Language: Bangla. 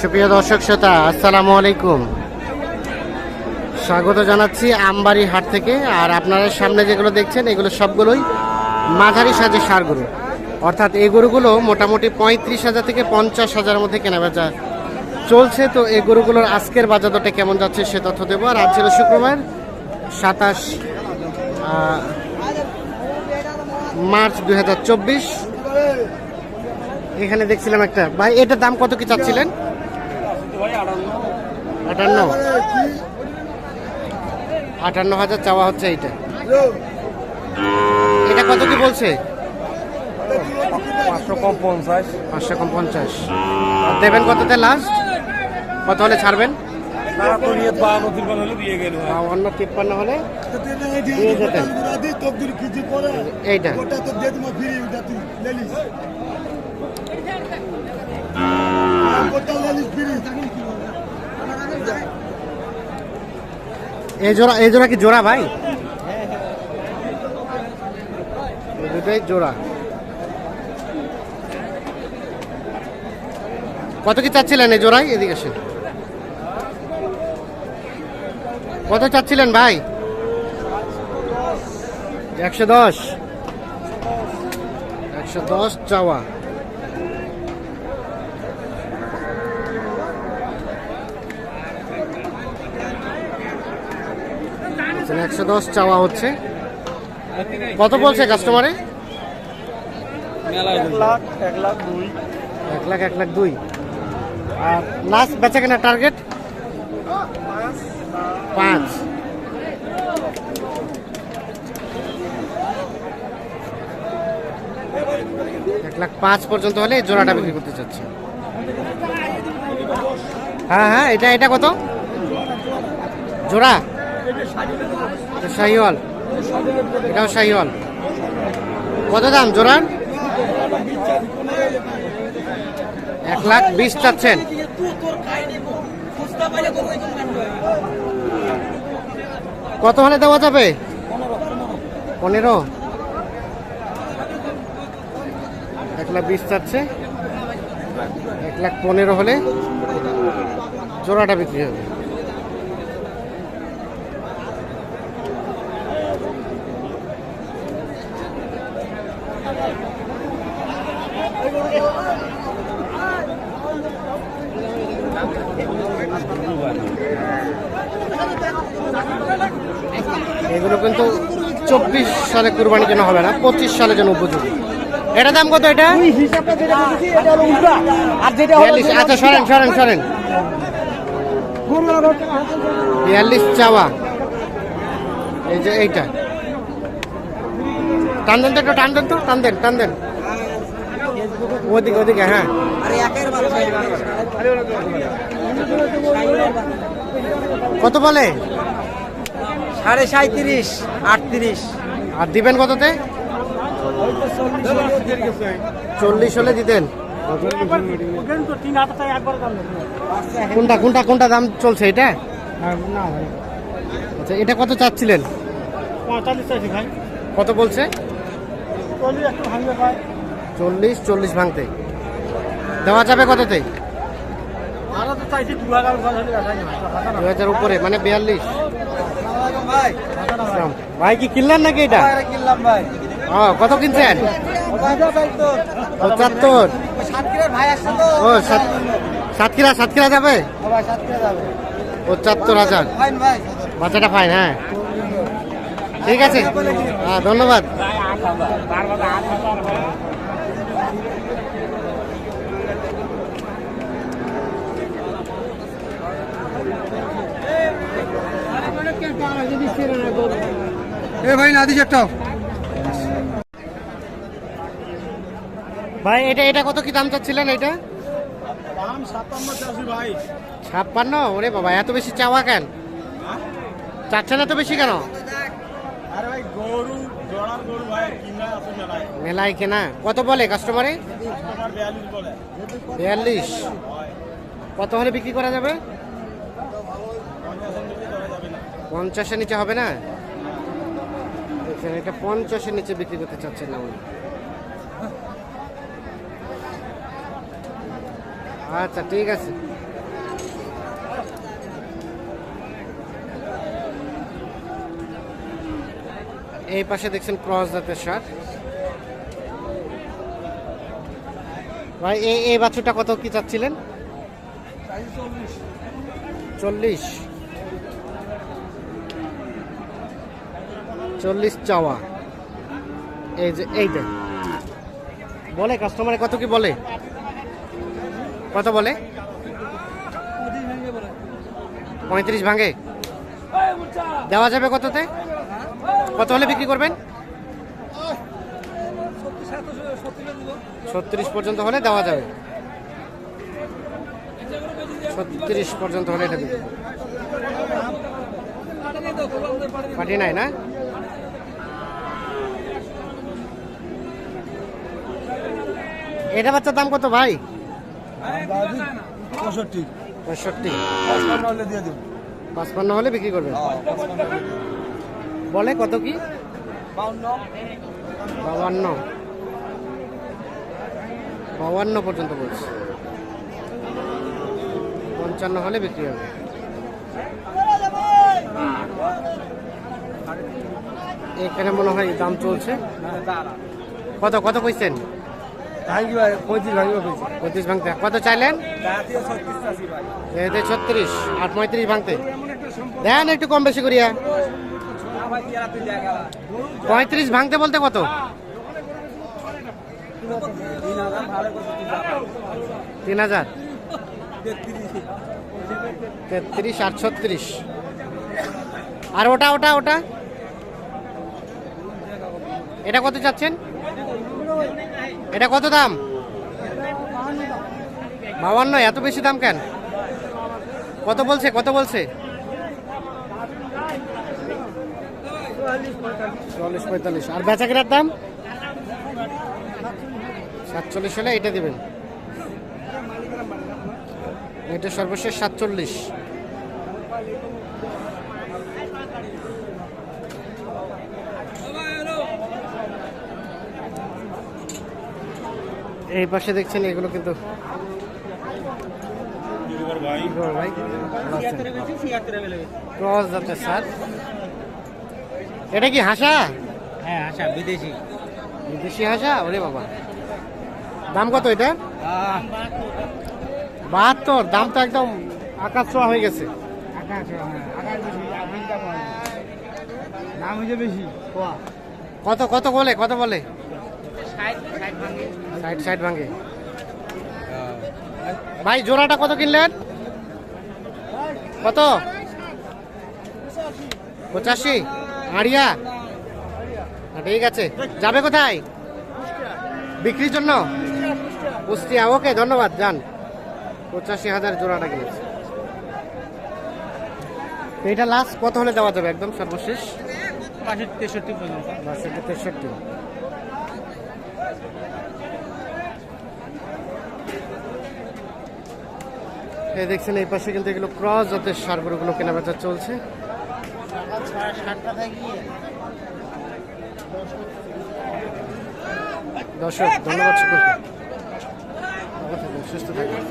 সুপ্রিয় দর্শক শ্রোতা, আসসালামু আলাইকুম। স্বাগত জানাচ্ছি আমবাড়ি হাট থেকে, আর আপনারা সামনে যেগুলো দেখছেন, এগুলো সবগুলোই মাঝারি সাজে সার গরু। অর্থাৎ এই গরুগুলো মোটামুটি পঁয়ত্রিশ হাজার থেকে পঞ্চাশ হাজার মধ্যে কেনাবেচা চলছে। তো এই গরুগুলোর আজকের বাজার দরটা কেমন যাচ্ছে সে তথ্য দেবো। আর আজ ছিল শুক্রবার, সাতাশ মার্চ দুই হাজার চব্বিশ। এখানে দেখছিলাম একটা। ভাই এটার দাম কত কি চাচ্ছিলেন? আটান্ন। আটান্ন হাজার চাওয়া হচ্ছে এইটা। এটা কত কি বলছে? পাঁচশো কম পঞ্চাশ। পাঁচশো কম পঞ্চাশ। আর দেবেন কততে লাস্ট কত হলে ছাড়বেন? তিপ্পান্ন হলে? এইটা। এই জোড়া এই জোড়া কি জোড়া ভাই? দুটাই জোড়া। কত কি চাচ্ছিলেন এই জোড়াই এদিকে আসেন। কত চাচ্ছিলেন ভাই? একশো দশ। একশো দশ চাওয়া। একশো দশ চাওয়া হচ্ছে। কত বলছে কাস্টমারে এক লাখ এক লাখ দুই। এক লাখ এক লাখ দুই। আর লাস্ট বেচা কেনা টার্গেট পাঁচ। এক লাখ পাঁচ পর্যন্ত হলে এই জোড়াটা বিক্রি করতে চাচ্ছে। হ্যাঁ হ্যাঁ এটা এটা কত? জোড়া? শাহিওয়াল। এটাও শাহিওয়াল। কত দাম জোড়ার? এক লাখ বিশ চাচ্ছেন। কত হলে দেওয়া যাবে? পনেরো। এক লাখ বিশ চাচ্ছে। এক লাখ পনেরো হলে জোড়াটা বিক্রি হবে। এগুলো কিন্তু চব্বিশ সালে কুরবানির জন্য হবে না পঁচিশ সালের জন্য উপযোগী। এটা দাম কত এটা? আচ্ছা সরেন সরেন সরেন। বিয়াল্লিশ চাওয়া। এই যে এইটা। টান দেন তো একটু টান দেন তো টান দেন টান দেন। ওদিকে ওদিকে হ্যাঁ। কত বলে? সাড়ে সাঁত্রিশ আটত্রিশ। আর দিবেন কততে? চল্লিশ হলে দিতেন। কোনটা কোনটা কোনটা দাম চলছে এটা? আচ্ছা এটা কত চাচ্ছিলেন? কত বলছে? চল্লিশ চল্লিশ ভাঙতে। দেওয়া যাবে কততে? দু হাজার উপরে মানে বিয়াল্লিশ। ভাই। কি কিনলেন নাকি এটা? কিনলাম ভাই। ও কত কিনছেন? পঁচাত্তর। ও সাত- সাতক্ষীরা সাতক্ষীরা যাবে? পঁচাত্তর হাজার। বাচ্চাটা ফাইন হ্যাঁ। ঠিক আছে। হ্যাঁ ধন্যবাদ। এ ভাই নাদিস একটা। ভাই এটা এটা কত কি দাম চাচ্ছিলেন এটা দাম চাষি ভাই। ছাপ্পান্ন? ওরে বাবা এত বেশি চাওয়া কেন? চাচ্ছেন এত বেশি কেন? আরে ভাই গরু জড়ার গরু ভাই কিনা আছে মেলায়। মেলায় কেনা। কত বলে কাস্টমারে কাস্টমার বিয়াল্লিশ বলে। বিয়াল্লিশ। কত হলে বিক্রি করা যাবে? পঞ্চাশের নিচে হবে না? এটা পঞ্চাশের নিচে বিক্রি করতে চাচ্ছেন না উনি। আচ্ছা ঠিক আছে। এই পাশে দেখছেন ক্রস জাতের সার। ভাই এই বাছুরটা কত কি চাচ্ছিলেন? চল্লিশ। চল্লিশ চাওয়া। এই যে এইটা বলে কাস্টমারে কত কি বলে? কত বলে? পঁয়ত্রিশ ভাঙে। দেওয়া যাবে কততে? কত হলে বিক্রি করবেন? ছত্রিশ পর্যন্ত হলে দেওয়া যাবে। ছত্রিশ পর্যন্ত হলে এটা বিক্রি। পাঠিয়ে নাই না? এটা বাচ্চার দাম কত ভাই? পঁয়ষট্টি। পঁচপান্ন হলে বিক্রি করবেন। বলে কত কি? বাবান্ন বাবান্ন পর্যন্ত বলছে। পঞ্চান্ন হলে বিক্রি হবে। এখানে মনে হয় দাম চলছে। কত কত কইছেন? পঁয়ত্রিশ ভাঙতে। কত চাইলেন? ছত্রিশ আর পঁয়ত্রিশ ভাঙতে। দেন একটু কম বেশি করিয়া। পঁয়ত্রিশ ভাঙতে বলতে কত? তিন হাজার। তেত্রিশ তেত্রিশ আর ছত্রিশ। আর ওটা ওটা ওটা? এটা কত চাচ্ছেন? এটা কত দাম? বাবান্ন এত বেশি দাম কেন? কত বলছে কত বলছে? চল্লিশ পঁয়তাল্লিশ। আর বেচা কেনার দাম? সাতচল্লিশ হলে এটা দেবেন। এটা সর্বশেষ সাতচল্লিশ। এই পাশে দেখছেন এগুলো কিন্তু ক্রস যাচ্ছে স্যার এটা কি হাসা? হ্যাঁ আচ্ছা বিদেশি। বিদেশি হাসা? ওরে বাবা। দাম কত এটা? বাহাত্তর। দাম তো একদম আকাশ ছোঁয়া হয়ে গেছে। হ্যাঁ বেশি দাম হয়েছে বেশি। কত কত বলে কত বলে? ষাট ষাট সাইড সাইড ভাঙে। ভাই জোড়াটা কত কিনলেন? কত? পঁচাশি। আড়িয়া? ঠিক আছে। যাবে কোথায়? বিক্রির জন্য? কুষ্টিয়া ওকে ধন্যবাদ যান। পঁচাশি হাজার জোড়াটা কিনেছে। এটা লাস্ট কত হলে দেওয়া যাবে? একদম সর্বশেষ? তেষট্টি পর্যন্ত। তেষট্টি। দেখছেন, এই পাশে কিন্তু এগুলো ক্রস জাতের সারগুলোগুলো কেনা বেচা চলছে। দর্শক, ধন্যবাদ সুস্থ থাকবেন।